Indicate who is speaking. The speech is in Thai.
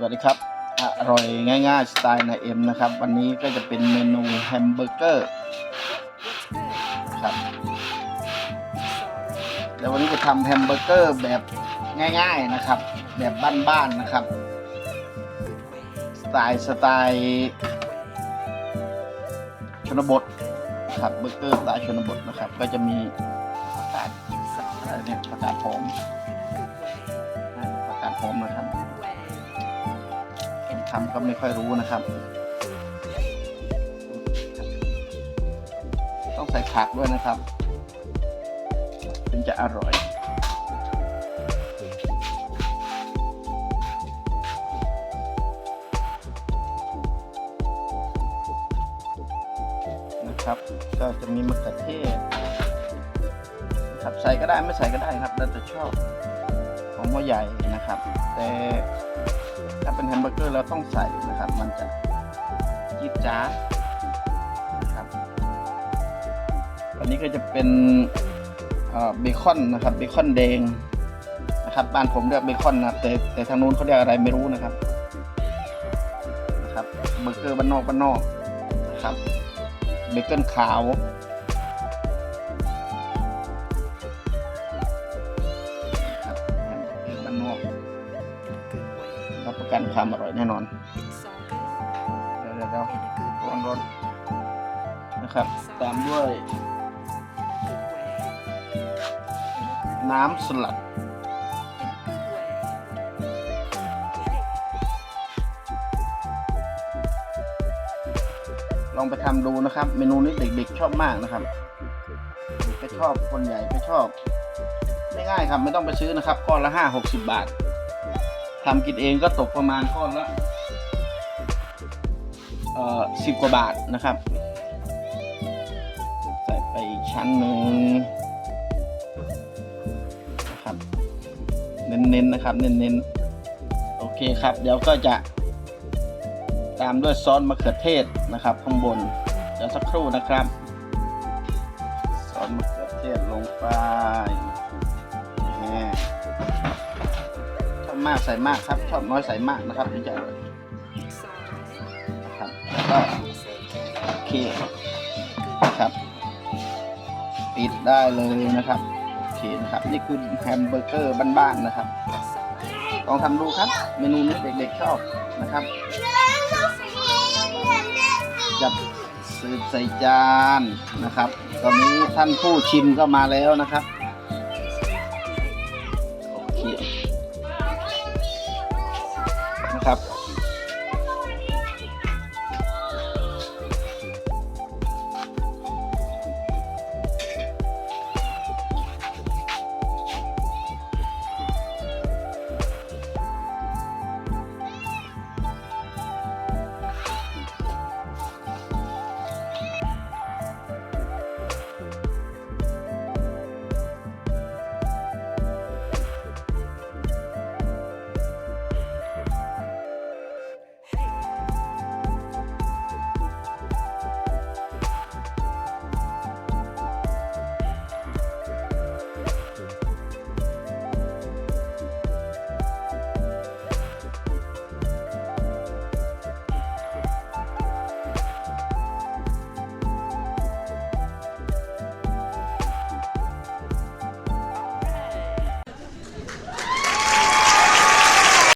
Speaker 1: สวัสดีครับ อร่อยง่าย ๆ สไตล์นายเอ็มนะครับ วันนี้ก็จะเป็นเมนูแฮมเบอร์เกอร์ครับเดี๋ยววันนี้จะทำแฮมเบอร์เกอร์แบบง่าย ๆนะครับ แบบบ้านๆนะครับ สไตล์สไตล์ชนบทครับเบอร์เกอร์สไตล์ชนบทนะครับ ก็จะมีผักกาดอะไรเนี่ยผักกาดหอมผักกาดหอมนะครับ ผมทำก็ไม่ค่อยรู้นะครับ ต้องใส่ผักด้วยนะครับถึงจะอร่อยนะครับก็จะมีมะเขือเทศนะครับใส่ก็ได้ไม่ใส่ก็ได้ครับแล้วแต่ชอบ ของหม้อใหญ่นะครับ แต่ถ้าเป็นแฮมเบอร์เกอร์เราต้องใส่นะครับ มันจะจี๊ดจ๊านะครับอันนี้ก็จะเป็นเอ่อเบคอนนะครับเบคอนแดงนะครับบ้านผมเรียกเบคอนนะแต่แต่ทางนู้นเขาเรียกอะไรไม่รู้นะครับนะครับเบอร์เกอร์บ้านนอกบ้านนอกนะครับเบคอนขาว ประกันความอร่อยแน่นอน เดี๋ยวเดี๋ยวร้อนร้อนนะครับ ตามด้วย น้ำสลัดลองไปทำดูนะครับ เมนูนี้เด็กๆชอบมากนะครับเด็กก็ชอบคนใหญ่ก็ชอบไม่ง่ายครับ ไม่ต้องไปซื้อนะครับก้อนละห้าหกสิบบาท ทำกินเองก็ตกประมาณก้อนละเอ่อสิบกว่าบาทนะครับ ใส่ไปอีกชั้นหนึ่งนะครับเน้นๆนะครับ เน้นๆ โอเคครับ เดี๋ยวก็จะ ตามด้วยซอสมะเขือเทศนะครับ ข้างบน เดี๋ยวสักครู่นะครับ ซอสมะเขือเทศลงไป มากใส่มากครับ ชอบน้อยใส่มากนะครับถึงจะอร่อยนะครับแล้วก็โอเคนะครับปิดได้เลยนะครับโอเคนะครับ นี่คือแฮมเบอร์เกอร์บ้านๆนะครับลองทำดูครับ เมนูนี้เด็กๆชอบนะครับจับสืบใส่จานนะครับ ตอนนี้ท่านผู้ชิมก็มาแล้วนะครับ โอเค นะครับ